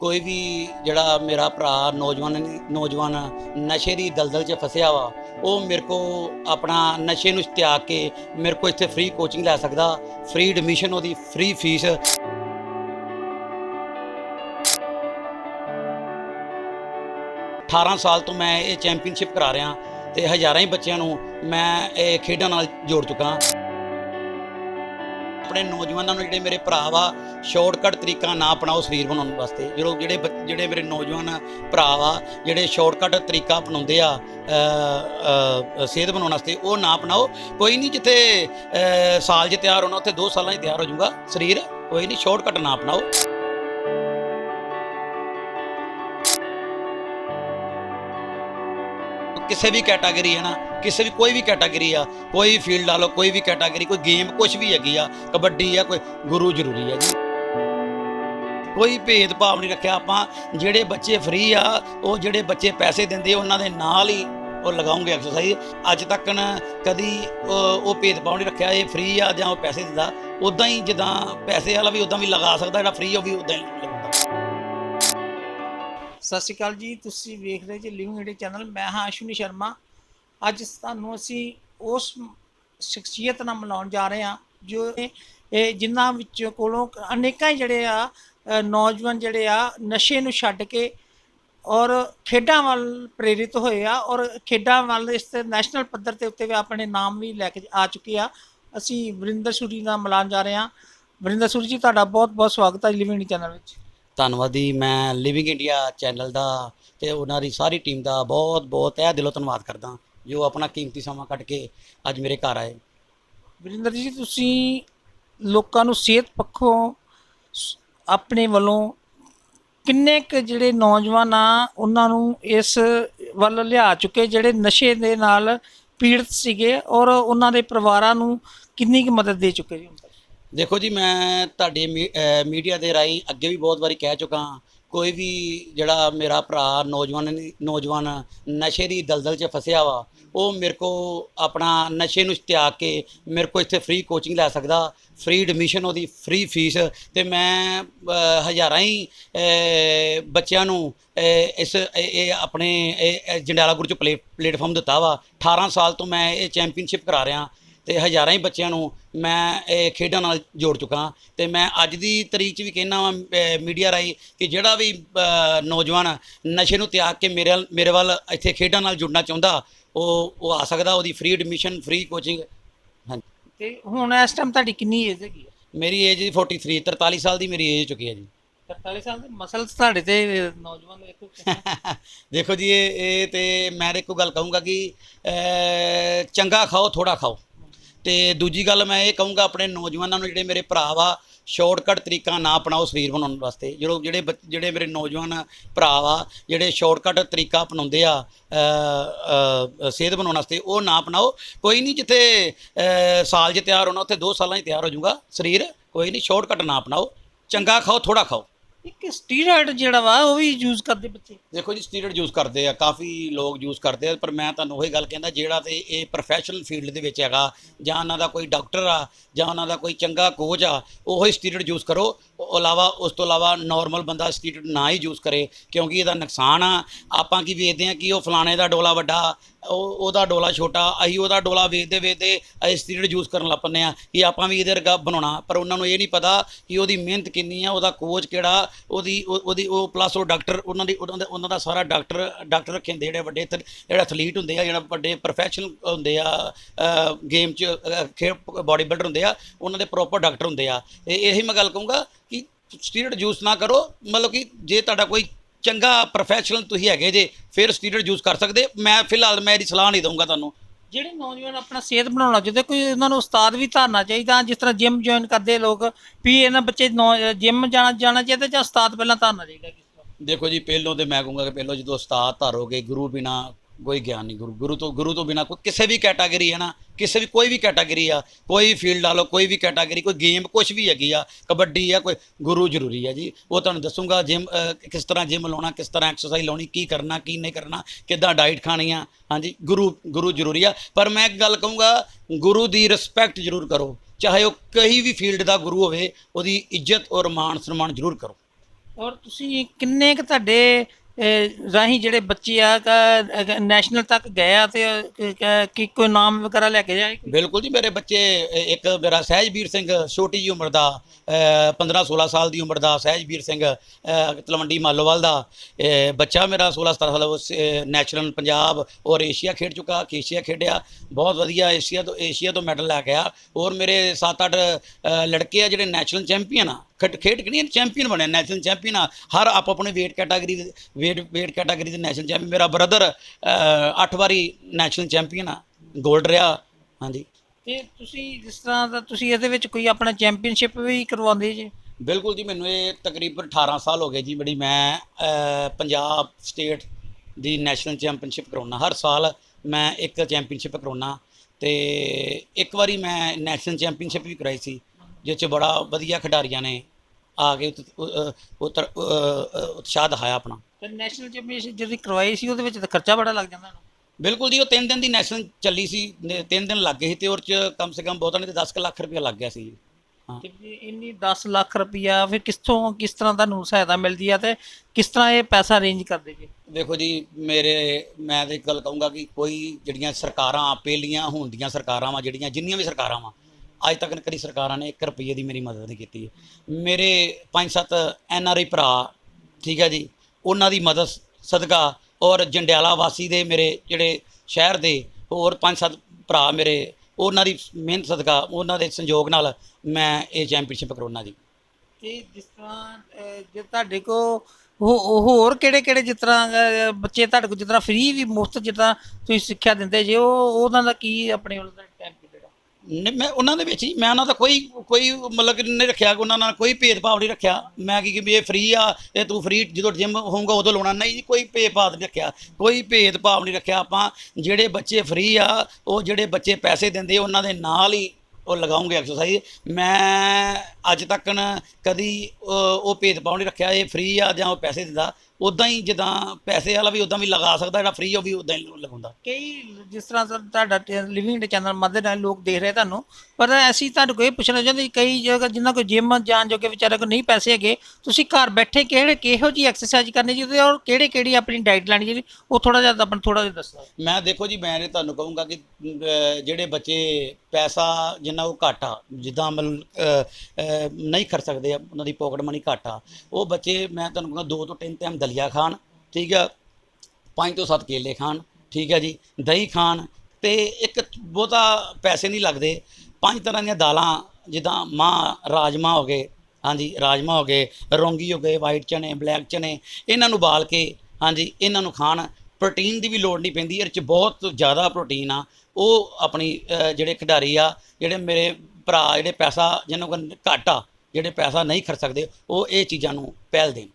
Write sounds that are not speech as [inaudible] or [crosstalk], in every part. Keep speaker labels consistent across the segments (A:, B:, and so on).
A: ਕੋਈ ਵੀ ਜਿਹੜਾ ਮੇਰਾ ਭਰਾ ਨੌਜਵਾਨ ਨੌਜਵਾਨ ਨਸ਼ੇ ਦੀ ਦਲਦਲ 'ਚ ਫਸਿਆ ਵਾ, ਉਹ ਮੇਰੇ ਕੋ ਆਪਣਾ ਨਸ਼ੇ ਨੂੰ ਤਿਆਗ ਕੇ ਮੇਰੇ ਕੋ ਇੱਥੇ ਫ੍ਰੀ ਕੋਚਿੰਗ ਲੈ ਸਕਦਾ ਫ੍ਰੀ ਐਡਮਿਸ਼ਨ ਉਹਦੀ ਫ੍ਰੀ ਫੀਸ ਅਠਾਰਾਂ ਸਾਲ ਤੋਂ ਮੈਂ ਇਹ ਚੈਂਪੀਅਨਸ਼ਿਪ ਕਰਾ ਰਿਹਾ ਤੇ ਹਜ਼ਾਰਾਂ ਹੀ ਬੱਚਿਆਂ ਨੂੰ ਮੈਂ ਇਹ ਖੇਡਾਂ ਨਾਲ ਜੋੜ ਚੁੱਕਾ। ਆਪਣੇ ਨੌਜਵਾਨਾਂ ਨੂੰ ਜਿਹੜੇ ਮੇਰੇ ਭਰਾ ਵਾ ਸ਼ਾਰਟਕਟ ਤਰੀਕਾ ਨਾ ਅਪਣਾਓ ਸਰੀਰ ਬਣਾਉਣ ਵਾਸਤੇ। ਜਿਹੜੇ ਜਿਹੜੇ ਬੱਚ- ਜਿਹੜੇ ਮੇਰੇ ਨੌਜਵਾਨ ਭਰਾ ਵਾ ਜਿਹੜੇ ਸ਼ਾਰਟਕਟ ਤਰੀਕਾ ਅਪਣਾਉਂਦੇ ਆ ਅ, ਅ, ਸਿਹਤ ਬਣਾਉਣ ਵਾਸਤੇ ਉਹ ਨਾ ਅਪਣਾਓ। ਕੋਈ ਨਹੀਂ ਜਿੱਥੇ ਅ, ਸਾਲ 'ਚ ਤਿਆਰ ਹੋਣਾ ਉੱਥੇ 2 ਸਾਲਾਂ 'ਚ ਤਿਆਰ ਹੋ ਜਾਊਗਾ ਸਰੀਰ। ਕੋਈ ਨਹੀਂ ਸ਼ਾਰਟਕਟ ਨਾ ਅਪਣਾਓ। ਕਿਸੇ ਵੀ ਕੈਟਾਗਰੀ ਹੈ ਨਾ, ਕਿਸੇ ਵੀ ਕੋਈ ਵੀ ਕੈਟਾਗਰੀ ਆ, ਕੋਈ ਫੀਲਡ ਲਾ ਲਓ, ਕੋਈ ਵੀ ਕੈਟਾਗਰੀ ਕੋਈ ਗੇਮ ਕੁਝ ਵੀ ਹੈਗੀ ਆ, ਕਬੱਡੀ ਆ, ਕੋਈ ਗੁਰੂ ਜ਼ਰੂਰੀ ਹੈ ਜੀ। ਕੋਈ ਭੇਦਭਾਵ ਨਹੀਂ ਰੱਖਿਆ ਆਪਾਂ, ਜਿਹੜੇ ਬੱਚੇ ਫ੍ਰੀ ਆ, ਉਹ ਜਿਹੜੇ ਬੱਚੇ ਪੈਸੇ ਦਿੰਦੇ, ਉਹਨਾਂ ਦੇ ਨਾਲ ਹੀ ਉਹ ਲਗਾਉਂਗੇ ਐਕਸਰਸਾਈਜ਼ ਅੱਜ ਤੱਕ ਨਾ ਕਦੀ ਉਹ ਉਹ ਭੇਦਭਾਵ ਨਹੀਂ ਰੱਖਿਆ, ਇਹ ਫ੍ਰੀ ਆ ਜਾਂ ਉਹ ਪੈਸੇ ਦਿੰਦਾ। ਉਦਾਂ ਹੀ ਜਿੱਦਾਂ ਪੈਸੇ ਵਾਲਾ ਵੀ ਉਦਾਂ ਵੀ ਲਗਾ ਸਕਦਾ, ਜਿਹੜਾ ਫ੍ਰੀ ਉਹ ਵੀ ਉਦਾਂ ਹੀ ਲਗਾਉਂਦਾ
B: ਸਤਿ ਸ਼੍ਰੀ ਅਕਾਲ ਜੀ, ਤੁਸੀਂ ਵੇਖ ਰਹੇ ਜੀ ਲਿਵਿੰਗ ਇੰਡੀਆ ਚੈਨਲ ਮੈਂ ਹਾਂ ਅਸ਼ਵਨੀ ਸ਼ਰਮਾ। ਅੱਜ ਤੁਹਾਨੂੰ ਅਸੀਂ ਉਸ ਸ਼ਖਸੀਅਤ ਨਾਲ ਮਿਲਾਉਣ ਜਾ ਰਹੇ ਹਾਂ, ਜੋ ਇਹ- ਜਿਨ੍ਹਾਂ ਵਿੱਚੋਂ ਕੋਲੋਂ ਅਨੇਕਾਂ ਹੀ ਜਿਹੜੇ ਆ ਨੌਜਵਾਨ ਜਿਹੜੇ ਆ, ਨਸ਼ੇ ਨੂੰ ਛੱਡ ਕੇ ਔਰ ਖੇਡਾਂ ਵੱਲ ਪ੍ਰੇਰਿਤ ਹੋਏ ਆ ਔਰ ਖੇਡਾਂ ਵੱਲ ਇਸ ਤੇ ਨੈਸ਼ਨਲ ਪੱਧਰ ਤੇ ਉੱਤੇ ਵੀ ਆਪਣੇ ਨਾਮ ਵੀ ਲੈ ਕੇ ਆ ਚੁੱਕੇ ਆ। ਅਸੀਂ ਵਰਿੰਦਰ ਸੂਰੀ ਨਾਲ ਮਿਲਾਉਣ ਜਾ ਰਹੇ ਹਾਂ। ਵਰਿੰਦਰ ਸੂਰੀ ਜੀ, ਤੁਹਾਡਾ ਬਹੁਤ ਬਹੁਤ ਸਵਾਗਤ ਹੈ ਲਿਵਿੰਗ ਇੰਡੀਆ ਚੈਨਲ ਵਿੱਚ।
A: ਧੰਨਵਾਦੀ ਮੈਂ ਲਿਵਿੰਗ ਇੰਡੀਆ ਚੈਨਲ ਦਾ ਤੇ ਉਹਨਾਂ ਦੀ ਸਾਰੀ ਟੀਮ ਦਾ ਬਹੁਤ ਬਹੁਤ ਤਹਿ ਦਿਲੋਂ ਧੰਨਵਾਦ ਕਰਦਾ ਜੋ ਆਪਣਾ ਕੀਮਤੀ ਸਮਾਂ ਕੱਢ ਕੇ ਅੱਜ ਮੇਰੇ ਘਰ ਆਏ।
B: ਵਰਿੰਦਰ ਜੀ, ਤੁਸੀਂ ਲੋਕਾਂ ਨੂੰ ਸਿਹਤ ਪੱਖੋਂ ਸ- ਆਪਣੇ ਵੱਲੋਂ ਕਿੰਨੇ ਕੁ ਜਿਹੜੇ ਨੌਜਵਾਨ ਆ, ਉਹਨਾਂ ਨੂੰ ਇਸ ਵੱਲ ਲਿਆ ਚੁੱਕੇ, ਜਿਹੜੇ ਨਸ਼ੇ ਦੇ ਨਾਲ ਪੀੜਤ ਸੀਗੇ ਔਰ ਉਹਨਾਂ ਦੇ ਪਰਿਵਾਰਾਂ ਨੂੰ ਕਿੰਨੀ ਕੁ ਮਦਦ ਦੇ ਚੁੱਕੇ ਜੀ
A: ਦੇਖੋ ਜੀ ਮੈਂ ਤੁਹਾਡੇ ਮੀ- ਮੀਡੀਆ ਦੇ ਰਾਹੀਂ ਅੱਗੇ ਵੀ ਬਹੁਤ ਵਾਰੀ ਕਹਿ ਚੁੱਕਾ ਹਾਂ, ਕੋਈ ਵੀ ਜਿਹੜਾ ਮੇਰਾ ਭਰਾ ਨੌਜਵਾਨ ਨੌਜਵਾਨ ਨਸ਼ੇ ਦੀ ਦਲਦਲ 'ਚ ਫਸਿਆ ਵਾ ਉਹ ਮੇਰੇ ਕੋ ਆਪਣਾ ਨਸ਼ੇ ਨੂੰ ਤਿਆਗ ਕੇ ਮੇਰੇ ਕੋ ਇੱਥੇ ਫ੍ਰੀ ਕੋਚਿੰਗ ਲੈ ਸਕਦਾ ਫ੍ਰੀ ਐਡਮਿਸ਼ਨ ਉਹਦੀ ਫ੍ਰੀ ਫੀਸ ਤੇ ਮੈਂ ਹਜ਼ਾਰਾਂ ਹੀ ਬੱਚਿਆਂ ਨੂੰ ਇਸ ਇਹ ਆਪਣੇ ਇਹ- ਜੰਡਿਆਲਾ ਗੁਰੂ ਚ ਪਲੇ- ਪਲੇਟਫਾਰਮ ਦਿੱਤਾ ਵਾ 18 ਸਾਲ ਤੋਂ ਮੈਂ ਇਹ ਚੈਂਪੀਅਨਸ਼ਿਪ ਕਰਾ ਰਿਹਾ ਤੇ ਹਜ਼ਾਰਾਂ ਹੀ ਬੱਚਿਆਂ ਨੂੰ ਮੈਂ ਇਹ ਖੇਡਾਂ ਨਾਲ ਜੋੜ ਚੁੱਕਾ ਤੇ ਮੈਂ ਅੱਜ ਦੀ ਤਰੀਕ 'ਚ ਵੀ ਕਹਿਣਾ ਵਾਂ ਮੀਡੀਆ ਰਾਹੀਂ ਕਿ ਜਿਹੜਾ ਵੀ ਨੌਜਵਾਨ ਨਸ਼ੇ ਨੂੰ ਤਿਆਗ ਕੇ ਮੇਰੇ ਮੇਰੇ ਵੱਲ ਇੱਥੇ ਖੇਡਾਂ ਨਾਲ ਜੁੜਨਾ ਚਾਹੁੰਦਾ ਉਹ ਉਹ ਆ ਸਕਦਾ ਉਹਦੀ ਫ੍ਰੀ ਐਡਮਿਸ਼ਨ ਫ੍ਰੀ ਕੋਚਿੰਗ ਹਾਂਜੀ।
B: ਤੇ ਹੁਣ ਇਸ ਟਾਈਮ ਤੁਹਾਡੀ ਕਿੰਨੀ ਏਜ ਹੈਗੀ
A: ਮੇਰੀ ਏਜ 43 43 ਸਾਲ ਦੀ ਮੇਰੀ ਏਜ ਚੁੱਕੀ ਹੈ ਜੀ।
B: 43 ਸਾਲ ਦੇ ਮਸਲ ਤੁਹਾਡੇ ਤੇ ਨੌਜਵਾਨ ਵੇਖੋ [laughs]
A: ਦੇਖੋ ਜੀ ਇਹ ਇਹ ਤੇ ਮੈਂ ਇੱਕੋ ਗੱਲ ਕਹੂੰਗਾ ਕਿ ਚੰਗਾ ਖਾਓ ਥੋੜਾ ਖਾਓ। ਤੇ ਦੂਜੀ ਗੱਲ ਮੈਂ ਇਹ ਕਹੂੰਗਾ ਆਪਣੇ ਨੌਜਵਾਨਾਂ ਨੂੰ ਜਿਹੜੇ ਮੇਰੇ ਭਰਾ ਵਾ ਸ਼ਾਰਟਕਟ ਤਰੀਕਾ ਨਾ ਅਪਣਾਓ ਸਰੀਰ ਬਣਾਉਣ ਵਾਸਤੇ। ਜਿਹੜੇ ਜਿਹੜੇ ਬੱਚ- ਜਿਹੜੇ ਮੇਰੇ ਨੌਜਵਾਨ ਭਰਾ ਵਾ, ਜਿਹੜੇ ਸ਼ਾਰਟਕਟ ਤਰੀਕਾ ਅਪਣਾਉਂਦੇ ਆ ਸਿਹਤ ਬਣਾਉਣ ਵਾਸਤੇ, ਉਹ ਨਾ ਅਪਣਾਓ। ਕੋਈ ਨਹੀਂ ਜਿੱਥੇ ਸਾਲ 'ਚ ਤਿਆਰ ਹੋਣਾ, ਉੱਥੇ 2 ਸਾਲਾਂ 'ਚ ਤਿਆਰ ਹੋ ਜਾਊਗਾ ਸਰੀਰ। ਕੋਈ ਨਹੀਂ ਸ਼ਾਰਟਕਟ ਨਾ ਅਪਣਾਓ। ਚੰਗਾ ਖਾਓ ਥੋੜਾ ਖਾਓ।
B: ਇੱਕ ਸਟੀਰੋਇਡ ਜਿਹੜਾ ਵਾ, ਉਹ ਵੀ ਯੂਜ਼ ਕਰਦੇ ਬੱਚੇ।
A: ਦੇਖੋ ਜੀ ਸਟੀਰੋਇਡ ਯੂਜ਼ ਕਰਦੇ ਆ, ਕਾਫੀ ਲੋਕ ਯੂਜ਼ ਕਰਦੇ ਆ, ਪਰ ਮੈਂ ਤੁਹਾਨੂੰ ਉਹੀ ਗੱਲ ਕਹਿੰਦਾ, ਜਿਹੜਾ ਤੇ ਇਹ ਪ੍ਰੋਫੈਸ਼ਨਲ ਫੀਲਡ ਦੇ ਵਿੱਚ ਹੈਗਾ, ਜਾਂ ਉਹਨਾਂ ਦਾ ਕੋਈ ਡਾਕਟਰ ਆ, ਜਾਂ ਉਹਨਾਂ ਦਾ ਕੋਈ ਚੰਗਾ ਕੋਚ ਆ, ਉਹ ਹੀ ਸਟੀਰੋਇਡ ਯੂਜ਼ ਕਰੋ। ਉਹ ਇਲਾਵਾ, ਉਸ ਤੋਂ ਇਲਾਵਾ ਨਾਰਮਲ ਬੰਦਾ ਸਟੀਰੋਇਡ ਨਾ ਹੀ ਯੂਜ਼ ਕਰੇ, ਕਿਉਂਕਿ ਇਹਦਾ ਨੁਕਸਾਨ ਆ। ਆਪਾਂ ਕੀ ਵੇਖਦੇ ਆ ਕਿ ਉਹ ਫਲਾਣੇ ਦਾ ਡੋਲਾ ਵੱਡਾ ਉਹ ਉਹਦਾ ਡੋਲਾ ਛੋਟਾ ਅਸੀਂ ਉਹਦਾ ਡੋਲਾ ਵੇਚਦੇ ਵੇਚਦੇ ਅਸੀਂ ਸਟੀਰੋਇਡ ਯੂਜ਼ ਕਰਨ ਲੱਗ ਪੰਨੇ ਆ ਕਿ ਆਪਾਂ ਵੀ ਇਹਦੇ ਵਰਗਾ ਬਣਾਉਣਾ। ਪਰ ਉਹਨਾਂ ਨੂੰ ਇਹ ਨਹੀਂ ਪਤਾ ਕਿ ਉਹਦੀ ਮਿਹਨਤ ਕਿੰਨੀ ਆ ਉਹਦਾ ਕੋਚ ਕਿਹੜਾ ਉਹਦੀ ਉਹ- ਉਹਦੀ ਉਹ ਪਲੱਸ ਉਹ ਡਾਕਟਰ ਉਹਨਾਂ ਦੀ ਉਹਨਾਂ ਦਾ ਉਹਨਾਂ ਦਾ ਸਾਰਾ ਡਾਕਟਰ ਡਾਕਟਰ ਰੱਖੇ ਹੁੰਦੇ ਜਿਹੜੇ ਵੱਡੇ ਐਥ- ਜਿਹੜੇ ਐਥਲੀਟ ਹੁੰਦੇ ਆ ਜਿਹੜਾ ਵੱਡੇ ਪ੍ਰੋਫੈਸ਼ਨਲ ਹੁੰਦੇ ਆ ਗੇਮ 'ਚ ਅਹ, ਖੇਡ ਬਾਡੀ ਬਿਲਡਰ ਹੁੰਦੇ ਆ ਉਹਨਾਂ ਦੇ ਪ੍ਰੋਪਰ ਡਾਕਟਰ ਹੁੰਦੇ ਆ। ਇਹ ਇਹੀ ਮੈਂ ਗੱਲ ਕਹੂੰਗਾ ਕਿ ਸਟੀਰੋਇਡ ਯੂਜ਼ ਨਾ ਕਰੋ ਮਤਲਬ ਕਿ ਜੇ ਤੁਹਾਡਾ ਕੋਈ ਚੰਗਾ ਪ੍ਰੋਫੈਸ਼ਨਲ ਤੁਸੀਂ ਹੈਗੇ ਜੇ ਫਿਰ ਸਟੀਰੋਇਡ ਯੂਜ਼ ਕਰ ਸਕਦੇ। ਮੈਂ ਫਿਲਹਾਲ ਮੈਂ ਇਹਦੀ ਸਲਾਹ ਨਹੀਂ ਦਊਂਗਾ ਤੁਹਾਨੂੰ।
B: ਜਿਹੜੇ ਨੌਜਵਾਨ ਆਪਣਾ ਸਿਹਤ ਬਣਾਉਣਾ ਚਾਹੁੰਦੇ ਕੋਈ ਉਹਨਾਂ ਨੂੰ ਉਸਤਾਦ ਵੀ ਧਾਰਨਾ ਚਾਹੀਦਾ ਜਿਸ ਤਰ੍ਹਾਂ ਜਿਮ ਜੁਆਇਨ ਕਰਦੇ ਲੋਕ ਵੀ ਇਹਨਾਂ ਬੱਚੇ ਜਿਮ ਜਾਣਾ ਜਾਣਾ ਚਾਹੀਦਾ ਜਾਂ ਉਸਤਾਦ ਪਹਿਲਾਂ ਧਾਰਨਾ ਚਾਹੀਦਾ
A: ਦੇਖੋ ਜੀ ਪਹਿਲੋਂ ਤੇ ਮੈਂ ਕਹੂੰਗਾ ਕਿ ਪਹਿਲੋਂ ਜਦੋਂ ਉਸਤਾਦ ਧਾਰੋਗੇ ਗੁਰੂ ਬਿਨਾ ਕੋਈ ਗਿਆਨ ਨਹੀਂ, ਗੁਰੂ ਗੁਰੂ ਤੋਂ ਗੁਰੂ ਤੋਂ ਬਿਨਾ ਕੋਈ ਕਿਸੇ ਵੀ ਕੈਟਾਗਰੀ ਹੈ ਨਾ, ਕਿਸੇ ਵੀ ਕੋਈ ਵੀ ਕੈਟਾਗਰੀ ਆ, ਕੋਈ ਫੀਲਡ ਲਾ ਲਓ, ਕੋਈ ਵੀ ਕੈਟਾਗਰੀ ਕੋਈ ਗੇਮ ਕੁਝ ਵੀ ਹੈਗੀ ਆ, ਕਬੱਡੀ ਆ, ਕੋਈ ਗੁਰੂ ਜ਼ਰੂਰੀ ਆ ਜੀ। ਉਹ ਤੁਹਾਨੂੰ ਦੱਸੂਗਾ ਜਿਮ ਕਿਸ ਤਰ੍ਹਾਂ ਜਿਮ ਲਾਉਣਾ, ਕਿਸ ਤਰ੍ਹਾਂ ਐਕਸਰਸਾਈਜ਼ ਲਾਉਣੀ, ਕੀ ਕਰਨਾ, ਕੀ ਨਹੀਂ ਕਰਨਾ, ਕਿੱਦਾਂ ਡਾਈਟ ਖਾਣੀ ਆ, ਹਾਂਜੀ, ਗੁਰੂ ਗੁਰੂ ਜ਼ਰੂਰੀ ਆ। ਪਰ ਮੈਂ ਇੱਕ ਗੱਲ ਕਹੂੰਗਾ, ਗੁਰੂ ਦੀ ਰਿਸਪੈਕਟ ਜ਼ਰੂਰ ਕਰੋ। ਚਾਹੇ ਉਹ ਕਈ ਵੀ ਫੀਲਡ ਦਾ ਗੁਰੂ ਹੋਵੇ, ਉਹਦੀ ਇੱਜ਼ਤ ਔਰ ਮਾਣ ਸਨਮਾਨ ਜ਼ਰੂਰ ਕਰੋ।
B: ਔਰ ਤੁਸੀਂ ਕਿੰਨੇ ਕੁ ਤੁਹਾਡੇ ਰਾਹੀਂ ਜਿਹੜੇ ਬੱਚੇ ਆ ਤਾਂ ਨੈਸ਼ਨਲ ਤੱਕ ਗਏ ਆ ਤੇ ਕੀ ਕੋਈ ਨਾਮ ਵਗੈਰਾ ਲੈ ਕੇ ਜਾਏ?
A: ਬਿਲਕੁਲ ਜੀ, ਮੇਰੇ ਬੱਚੇ ਇੱਕ ਮੇਰਾ ਸਹਿਜਵੀਰ ਸਿੰਘ, ਛੋਟੀ ਜਿਹੀ ਉਮਰ ਦਾ 15 16 ਸਾਲ ਦੀ ਉਮਰ ਦਾ ਸਹਿਜਵੀਰ ਸਿੰਘ ਤਲਵੰਡੀ ਮਾਲੋਵਾਲ ਦਾ ਬੱਚਾ ਮੇਰਾ 16 17 ਸਾਲ ਨੈਸ਼ਨਲ ਪੰਜਾਬ ਔਰ ਏਸ਼ੀਆ ਖੇਡ ਚੁੱਕਾ, ਏਸ਼ੀਆ ਖੇਡਿਆ, ਬਹੁਤ ਵਧੀਆ ਏਸ਼ੀਆ ਤੋਂ ਏਸ਼ੀਆ ਤੋਂ ਮੈਡਲ ਲੈ ਕੇ ਆ ਔਰ ਮੇਰੇ 7-8 ਲੜਕੇ ਆ ਜਿਹੜੇ ਨੈਸ਼ਨਲ ਚੈਂਪੀਅਨ ਆ ਖੇਡ ਖੇਡ ਕਿ ਨਹੀਂ ਚੈਂਪੀਅਨ ਬਣੇ ਨੈਸ਼ਨਲ ਚੈਂਪੀਅਨ ਆ। ਹਰ ਆਪ ਆਪਣੇ weight ਕੈਟਾਗਰੀ ਦੇ weight weight ਕੈਟਾਗਰੀ ਦੇ ਨੈਸ਼ਨਲ ਚੈਂਪੀਅਨ ਮੇਰਾ ਬ੍ਰਦਰ 8 ਵਾਰੀ ਨੈਸ਼ਨਲ ਚੈਂਪੀਅਨ ਆ। 골ਡ ਰਿਹਾ। ਹਾਂਜੀ।
B: ਤੇ ਤੁਸੀਂ ਜਿਸ ਤਰ੍ਹਾਂ ਦਾ ਤੁਸੀਂ ਇਹਦੇ ਵਿੱਚ ਕੋਈ ਆਪਣਾ ਚੈਂਪੀਅਨਸ਼ਿਪ ਵੀ ਕਰਵਾਉਂਦੇ ਜੀ?
A: ਬਿਲਕੁਲ ਜੀ ਮੈਨੂੰ ਇਹ ਤਕਰੀਬਨ 18 ਸਾਲ ਹੋ ਗਏ ਜੀ। ਬੜੀ ਮੈਂ ਪੰਜਾਬ ਸਟੇਟ ਦੀ ਨੈਸ਼ਨਲ ਚੈਂਪੀਅਨਸ਼ਿਪ ਕਰਾਉਣਾ ਹਰ ਸਾਲ ਮੈਂ ਇੱਕ ਚੈਂਪੀਅਨਸ਼ਿਪ ਕਰਾਉਣਾ ਤੇ ਇੱਕ ਵਾਰੀ ਮੈਂ ਨੈਸ਼ਨਲ ਚੈਂਪੀਅਨਸ਼ਿਪ ਵੀ ਕਰਾਈ ਸੀ। ਜਿਸ 'ਚ ਬੜਾ ਵਧੀਆ ਖਿਡਾਰੀਆਂ ਨੇ ਆ ਕੇ ਉਤਸ਼ਾਹ ਦਿਖਾਇਆ ਆਪਣਾ।
B: ਤੇ ਨੈਸ਼ਨਲ ਚੈਂਪੀਅਨਸ਼ਿਪ ਜਿਹੜੀ ਕਰਵਾਈ ਸੀ ਉਹਦੇ ਵਿੱਚ ਤਾਂ ਖਰਚਾ ਬੜਾ ਲੱਗ ਜਾਂਦਾ ਨਾ।
A: ਬਿਲਕੁਲ ਜੀ ਉਹ 3 ਦਿਨ ਦੀ ਨੈਸ਼ਨਲ ਚੱਲੀ ਸੀ 3 ਦਿਨ ਲੱਗ ਗਏ ਸੀ ਤੇ ਉਹ 'ਚ ਕਮ ਸੇ ਕਮ ਬਹੁਤਾਂ ਨਹੀਂ ਤੇ 10 ਕੁ ਲੱਖ ਰੁਪਇਆ ਲੱਗ ਗਿਆ ਸੀ
B: ਤੇ ਇੰਨੀ 10 ਲੱਖ ਰੁਪਈਆ ਫਿਰ ਕਿੱਥੋਂ ਕਿਸ ਤਰ੍ਹਾਂ ਤੁਹਾਨੂੰ ਸਹਾਇਤਾ ਮਿਲਦੀ ਆ ਤੇ ਕਿਸ ਤਰ੍ਹਾਂ ਇਹ ਪੈਸਾ ਅਰੇਂਜ ਕਰਦੇ ਜੀ?
A: ਦੇਖੋ ਜੀ ਮੇਰੇ ਮੈਂ ਤੇ ਇੱਕ ਗੱਲ ਕਹੂੰਗਾ ਕਿ ਕੋਈ ਜਿਹੜੀਆਂ ਸਰਕਾਰਾਂ ਪਹਿਲੀਆਂ ਹੁੰਦੀਆਂ ਸਰਕਾਰਾਂ ਵਾ ਜਿਹੜੀਆਂ ਜਿੰਨੀਆਂ ਵੀ ਸਰਕਾਰਾਂ ਵਾ ਅੱਜ ਤੱਕ ਕਦੀ ਸਰਕਾਰਾਂ ਨੇ 1 ਰੁਪਏ ਦੀ ਮੇਰੀ ਮਦਦ ਨਹੀਂ ਕੀਤੀ। ਮੇਰੇ 5-7 ਐਨ ਆਰ ਆਈ ਭਰਾ, ਠੀਕ ਹੈ ਜੀ, ਉਹਨਾਂ ਦੀ ਮਦਦ ਸਦਕਾ ਔਰ ਜੰਡਿਆਲਾ ਵਾਸੀ ਦੇ ਮੇਰੇ ਜਿਹੜੇ ਸ਼ਹਿਰ ਦੇ ਹੋਰ 5-7 ਭਰਾ ਮੇਰੇ, ਉਹਨਾਂ ਦੀ ਮਿਹਨਤ ਸਦਕਾ ਉਹਨਾਂ ਦੇ ਸੰਯੋਗ ਨਾਲ ਮੈਂ ਇਹ ਚੈਂਪੀਅਨਸ਼ਿਪ ਕਰਾਉਣਾ ਜੀ।
B: ਤੇ ਜਿਸ ਤਰ੍ਹਾਂ ਜੇ ਤੁਹਾਡੇ ਕੋ ਹੋਰ ਕਿਹੜੇ ਕਿਹੜੇ ਜਿਸ ਤਰ੍ਹਾਂ ਬੱਚੇ ਤੁਹਾਡੇ ਕੋਲ ਜਿਸ ਤਰ੍ਹਾਂ ਫ੍ਰੀ ਵੀ ਮੁਫਤ ਜਿੱਦਾਂ ਤੁਸੀਂ ਸਿੱਖਿਆ ਦਿੰਦੇ ਜੇ, ਉਹ, ਉਹਨਾਂ ਦਾ ਕੀ ਆਪਣੇ ਵੱਲ ਦਾ ਟਾਈਮ
A: ਨਹੀਂ, ਮੈਂ ਉਹਨਾਂ ਦੇ ਵਿੱਚ ਹੀ, ਮੈਂ ਉਹਨਾਂ ਦਾ ਕੋਈ ਕੋਈ ਮਤਲਬ ਕਿ ਨਹੀਂ ਰੱਖਿਆ ਕਿ ਉਹਨਾਂ ਨਾਲ ਕੋਈ ਭੇਦਭਾਵ ਨਹੀਂ ਰੱਖਿਆ। ਮੈਂ ਕੀ ਕਿ ਵੀ ਇਹ ਫ੍ਰੀ ਆ ਇਹ ਤੂੰ ਫ੍ਰੀ ਜਦੋਂ ਜਿਮ ਹੋਊਗਾ ਉਦੋਂ ਲਾਉਣਾ। ਨਹੀਂ ਜੀ, ਕੋਈ ਭੇਦਭਾਵ ਨਹੀਂ ਰੱਖਿਆ, ਕੋਈ ਭੇਦਭਾਵ ਨਹੀਂ ਰੱਖਿਆ। ਆਪਾਂ ਜਿਹੜੇ ਬੱਚੇ ਫ੍ਰੀ ਆ, ਉਹ ਜਿਹੜੇ ਬੱਚੇ ਪੈਸੇ ਦਿੰਦੇ, ਉਹਨਾਂ ਦੇ ਨਾਲ ਹੀ ਉਹ ਲਗਾਉਂਗੇ ਐਕਸਰਸਾਈਜ਼ ਮੈਂ ਅੱਜ ਤੱਕ ਕਦੀ ਉਹ ਉਹ ਭੇਦਭਾਵ ਨਹੀਂ ਰੱਖਿਆ, ਇਹ ਫ੍ਰੀ ਆ ਜਾਂ ਉਹ ਪੈਸੇ ਦਿੰਦਾ। ਉਦਾਂ ਹੀ ਜਿੱਦਾਂ ਪੈਸੇ ਵਾਲਾ ਵੀ ਉਦਾਂ ਵੀ ਲਗਾ ਸਕਦਾ ਜਿਹੜਾ ਫ੍ਰੀ ਉਹ ਵੀ ਉਦਾਂ ਹੀ ਲਗਾਉਂਦਾ।
B: ਕਈ ਜਿਸ ਤਰ੍ਹਾਂ ਸਰ ਤੁਹਾਡਾ ਲਿਵਿੰਗ ਚੈਨਲ ਮਦਦ ਨਾਲ ਲੋਕ ਦੇਖ ਰਹੇ ਤੁਹਾਨੂੰ ਪਰ ਅਸੀਂ ਤੁਹਾਨੂੰ ਕੋਈ ਪੁੱਛਣਾ ਚਾਹੁੰਦੇ ਕਈ ਜਗ੍ਹਾ ਜਿਨ੍ਹਾਂ ਕੋਈ ਜਿਮ ਜਾਣ ਜੋਗੇ ਵਿਚਾਰੇ ਕੋ ਨਹੀਂ ਪੈਸੇ ਹੈਗੇ ਤੁਸੀਂ ਘਰ ਬੈਠੇ ਕਿਹੜੇ ਕਿਹੋ ਜੀ ਐਕਸਰਸਾਈਜ਼ ਕਰਨੀ ਚਾਹੀਦੀ ਔਰ ਕਿਹੜੇ ਕਿਹੜੀ ਆਪਣੀ ਡਾਈਟ ਲੈਣੀ ਚਾਹੀਦੀ ਉਹ ਥੋੜਾ ਜਿਹਾ ਆਪਾਂ ਥੋੜਾ ਜਿਹਾ ਦੱਸੋ।
A: ਮੈਂ ਦੇਖੋ ਜੀ ਮੈਂ ਤੁਹਾਨੂੰ ਕਹੂੰਗਾ ਕਿ ਜਿਹੜੇ ਬੱਚੇ ਪੈਸਾ ਜਿੰਨਾ ਉਹ ਘੱਟ ਜਿੱਦਾਂ ਮਤਲਬ ਨਹੀਂ ਖਰਚ ਸਕਦੇ ਉਹਨਾਂ ਦੀ ਪਾਕਟ ਮਨੀ ਘੱਟ ਉਹ ਬੱਚੇ ਮੈਂ ਤੁਹਾਨੂੰ ਕਹੂੰਗਾ ਦੋ ਤੋਂ ਤਿੰਨ ਟਾਈਮ ਦਲੀਆ ਖਾਣ, ਠੀਕ ਆ, ਪੰਜ ਤੋਂ ਸੱਤ ਕੇਲੇ ਖਾਣ, ਠੀਕ ਆ ਜੀ, ਦਹੀਂ ਖਾਣ, ਤੇ ਇੱਕ ਬਹੁਤਾ ਪੈਸੇ ਨਹੀਂ ਲੱਗਦੇ। ਪੰਜ ਤਰ੍ਹਾਂ ਦੀਆਂ ਦਾਲਾਂ, ਜਿੱਦਾਂ ਮਾਂ ਰਾਜਮਾ ਹੋ ਗਏ, ਹਾਂਜੀ ਰਾਜਮਾ ਹੋ ਗਏ, ਰੋਂਗੀ ਹੋ ਗਏ ਵਾਈਟ ਚਨੇ ਬਲੈਕ ਚਨੇ, ਇਹਨਾਂ ਨੂੰ ਬਾਲ ਕੇ, ਹਾਂਜੀ, ਇਹਨਾਂ ਨੂੰ ਖਾਣ। ਪ੍ਰੋਟੀਨ ਦੀ ਵੀ ਲੋੜ ਨਹੀਂ ਪੈਂਦੀ, ਇਹਦੇ ਚ ਬਹੁਤ ਜ਼ਿਆਦਾ ਪ੍ਰੋਟੀਨ ਆ। ਉਹ ਆਪਣੀ ਜਿਹੜੇ ਖਿਡਾਰੀ ਆ, ਜਿਹੜੇ ਮੇਰੇ ਭਰਾ, ਜਿਹੜੇ ਪੈਸਾ, ਜਿਹਨਾਂ ਕੋਲ ਘੱਟ ਆ, ਜਿਹੜੇ ਪੈਸਾ ਨਹੀਂ ਖਰਚ ਸਕਦੇ, ਉਹ ਇਹ ਚੀਜ਼ਾਂ ਨੂੰ ਪਹਿਲ ਦੇਣ।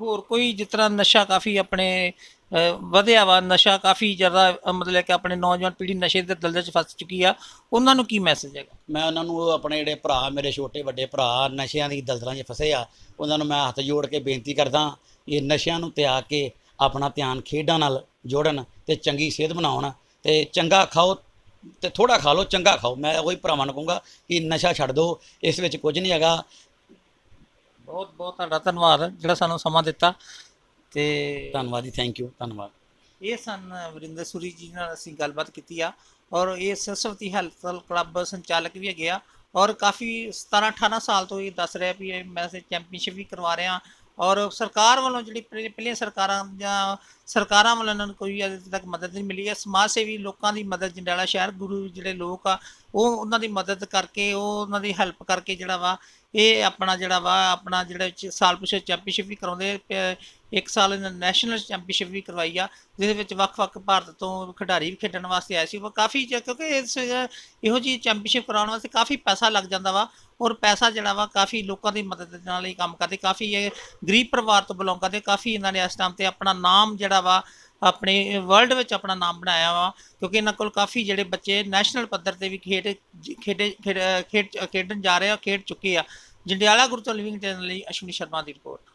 B: ਹੋਰ ਕੋਈ ਜਿਸ ਤਰ੍ਹਾਂ ਨਸ਼ਾ ਕਾਫੀ ਆਪਣੇ ਵਧਿਆ ਵਾ, ਨਸ਼ਾ ਕਾਫੀ ਜ਼ਿਆਦਾ ਮਤਲਬ ਕਿ ਆਪਣੇ ਨੌਜਵਾਨ ਪੀੜ੍ਹੀ ਨਸ਼ੇ ਦੇ ਦਲਦਲ 'ਚ ਫਸ ਚੁੱਕੀ ਆ, ਉਹਨਾਂ ਨੂੰ ਕੀ ਮੈਸੇਜ ਹੈਗਾ?
A: ਮੈਂ ਉਹਨਾਂ ਨੂੰ ਉਹ ਆਪਣੇ ਜਿਹੜੇ ਭਰਾ, ਮੇਰੇ ਛੋਟੇ ਵੱਡੇ ਭਰਾ ਨਸ਼ਿਆਂ ਦੀ ਦਲਦਲਾਂ 'ਚ ਫਸੇ ਆ, ਉਹਨਾਂ ਨੂੰ ਮੈਂ ਹੱਥ ਜੋੜ ਕੇ ਬੇਨਤੀ ਕਰਦਾ, ਇਹ ਨਸ਼ਿਆਂ ਨੂੰ ਤਿਆਗ ਕੇ ਆਪਣਾ ਧਿਆਨ ਖੇਡਾਂ ਨਾਲ ਜੋੜਨ ਤੇ ਚੰਗੀ ਸਿਹਤ ਬਣਾਉਣ ਤੇ ਚੰਗਾ ਖਾਓ ਤੇ ਥੋੜਾ ਖਾ ਲਓ, ਚੰਗਾ ਖਾਓ। ਮੈਂ ਉਹੀ ਭਰਾਵਾਂ ਨੂੰ ਕਹੂੰਗਾ ਕਿ ਨਸ਼ਾ ਛੱਡ ਦਿਓ, ਇਸ ਵਿੱਚ ਕੁਝ ਨਹੀਂ ਹੈਗਾ।
B: ਬਹੁਤ ਬਹੁਤ ਤੁਹਾਡਾ ਧੰਨਵਾਦ ਜਿਹੜਾ ਸਾਨੂੰ ਸਮਾਂ ਦਿੱਤਾ ਤੇ
A: ਧੰਨਵਾਦ ਜੀ ਥੈਂਕ ਯੂ ਧੰਨਵਾਦ।
B: ਇਹ ਸਨ ਵਰਿੰਦਰ ਸੂਰੀ ਜੀ ਨਾਲ ਅਸੀਂ ਗੱਲਬਾਤ ਕੀਤੀ ਆ ਔਰ ਇਹ ਸਰਸਵਤੀ ਹੈਲਥ ਕਲੱਬ ਸੰਚਾਲਕ ਵੀ ਹੈਗੇ ਆ ਔਰ ਕਾਫੀ 17 18 ਸਾਲ ਤੋਂ ਇਹ ਦੱਸ ਰਿਹਾ ਵੀ ਇਹ ਮੈਂ ਚੈਂਪੀਅਨਸ਼ਿਪ ਵੀ ਕਰਵਾ ਰਿਹਾ ਔਰ ਸਰਕਾਰ ਵੱਲੋਂ ਜਿਹੜੀ ਪਹਿ- ਪਹਿਲੀਆਂ ਸਰਕਾਰਾਂ ਜਾਂ ਸਰਕਾਰਾਂ ਵੱਲੋਂ ਇਹਨਾਂ ਨੂੰ ਕੋਈ ਅਜੇ ਤੱਕ ਮਦਦ ਨਹੀਂ ਮਿਲੀ ਹੈ। ਸਮਾਜ ਸੇਵੀ ਲੋਕਾਂ ਦੀ ਮਦਦ, ਜੰਡਿਆਲਾ ਸ਼ਹਿਰ ਗੁਰੂ ਜਿਹੜੇ ਲੋਕ ਆ, ਉਹ ਉਹਨਾਂ ਦੀ ਮਦਦ ਕਰਕੇ, ਉਹ ਉਹਨਾਂ ਦੀ ਹੈਲਪ ਕਰਕੇ ਜਿਹੜਾ ਵਾ, ਇਹ ਆਪਣਾ ਜਿਹੜਾ ਵਾ, ਆਪਣਾ ਜਿਹੜਾ ਚ- ਸਾਲ ਪਿਛੇ ਚੈਂਪੀਅਨਸ਼ਿਪ ਵੀ ਕਰਾਉਂਦੇ ਪ- ਇੱਕ ਸਾਲ ਇਹਨਾਂ ਨੈਸ਼ਨਲ ਚੈਂਪੀਅਨਸ਼ਿਪ ਵੀ ਕਰਵਾਈ ਆ, ਜਿਹਦੇ ਵਿੱਚ ਵੱਖ-ਵੱਖ ਭਾਰਤ ਤੋਂ ਖਿਡਾਰੀ ਵੀ ਖੇਡਣ ਵਾਸਤੇ ਆਏ ਸੀ। ਉਹ ਕਾਫੀ ਜ- ਕਿਉਂਕਿ ਇਸ ਇਹੋ ਜਿਹੀ ਚੈਂਪੀਅਨਸ਼ਿਪ ਕਰਾਉਣ ਵਾਸਤੇ ਕਾਫੀ ਪੈਸਾ ਲੱਗ ਜਾਂਦਾ ਵਾ ਔਰ ਪੈਸਾ ਜਿਹੜਾ ਵਾ ਕਾਫੀ ਲੋਕਾਂ ਦੀ ਮਦਦ ਦੇ ਨਾਲ ਹੀ ਕੰਮ ਕਰਦੇ, ਕਾਫੀ ਇਹ ਗਰੀਬ ਪਰਿਵਾਰ ਤੋਂ ਬਿਲੋਂਗ ਕਰਦੇ, ਕਾਫੀ ਇਹਨਾਂ ਨੇ ਇਸ ਟਾਈਮ ਤੇ ਆਪਣਾ ਨਾਮ ਜਿਹੜਾ ਵਾ, ਆਪਣੇ ਵਰਲਡ ਵਿੱਚ ਆਪਣਾ ਨਾਮ ਬਣਾਇਆ ਵਾ, ਕਿਉਂਕਿ ਇਹਨਾਂ ਕੋਲ ਕਾਫੀ ਜਿਹੜੇ ਬੱਚੇ ਨੈਸ਼ਨਲ ਪੱਧਰ ਤੇ ਵੀ ਖੇਡ, ਖੇਡੇ, ਖੇਡ, ਖੇਡ- ਖੇਡਣ ਜਾ ਰਹੇ ਆ, ਖੇਡ ਚੁੱਕੇ ਆ। ਜੰਡਿਆਲਾ ਗੁਰੂ ਤੋਂ ਲਿਵਿੰਗ ਚੈਨਲ ਲਈ ਅਸ਼ਵਨੀ ਸ਼ਰਮਾ ਦੀ ਰਿਪੋਰਟ